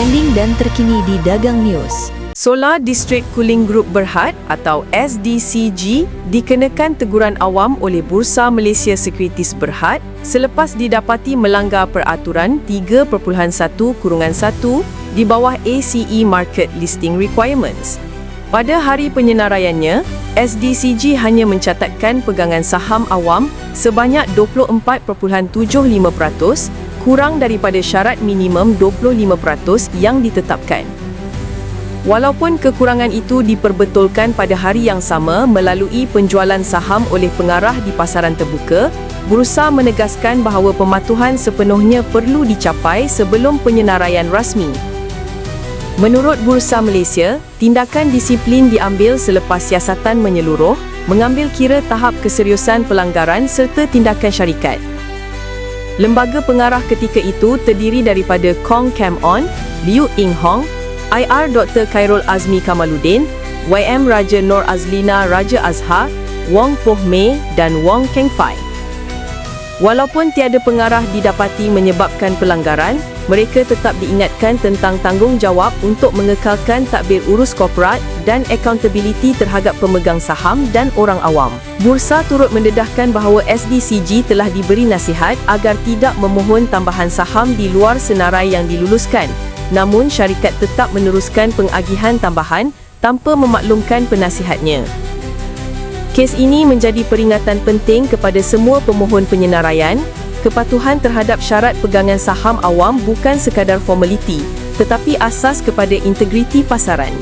trending dan terkini di Dagang News. Solar District Cooling Group Berhad atau SDCG dikenakan teguran awam oleh Bursa Malaysia Securities Berhad selepas didapati melanggar peraturan 3.1 kurungan 1 di bawah ACE Market Listing Requirements. Pada hari penyenaraiannya, SDCG hanya mencatatkan pegangan saham awam sebanyak 24.75% kurang daripada syarat minimum 25% yang ditetapkan. Walaupun kekurangan itu diperbetulkan pada hari yang sama melalui penjualan saham oleh pengarah di pasaran terbuka, Bursa menegaskan bahawa pematuhan sepenuhnya perlu dicapai sebelum penyenaraian rasmi. Menurut Bursa Malaysia, tindakan disiplin diambil selepas siasatan menyeluruh, mengambil kira tahap keseriusan pelanggaran serta tindakan syarikat. Lembaga pengarah ketika itu terdiri daripada Kong Cam On, Liu Ing Hong, IR Dr. Khairul Azmi Kamaluddin, YM Raja Nur Azlina Raja Azhar, Wong Poh Mei dan Wong Keng Fai. Walaupun tiada pengarah didapati menyebabkan pelanggaran, mereka tetap diingatkan tentang tanggungjawab untuk mengekalkan takbir urus korporat dan accountability terhadap pemegang saham dan orang awam. Bursa turut mendedahkan bahawa SDCG telah diberi nasihat agar tidak memohon tambahan saham di luar senarai yang diluluskan namun syarikat tetap meneruskan pengagihan tambahan tanpa memaklumkan penasihatnya. Kes ini menjadi peringatan penting kepada semua pemohon penyenaraian, kepatuhan terhadap syarat pegangan saham awam bukan sekadar formaliti, tetapi asas kepada integriti pasaran.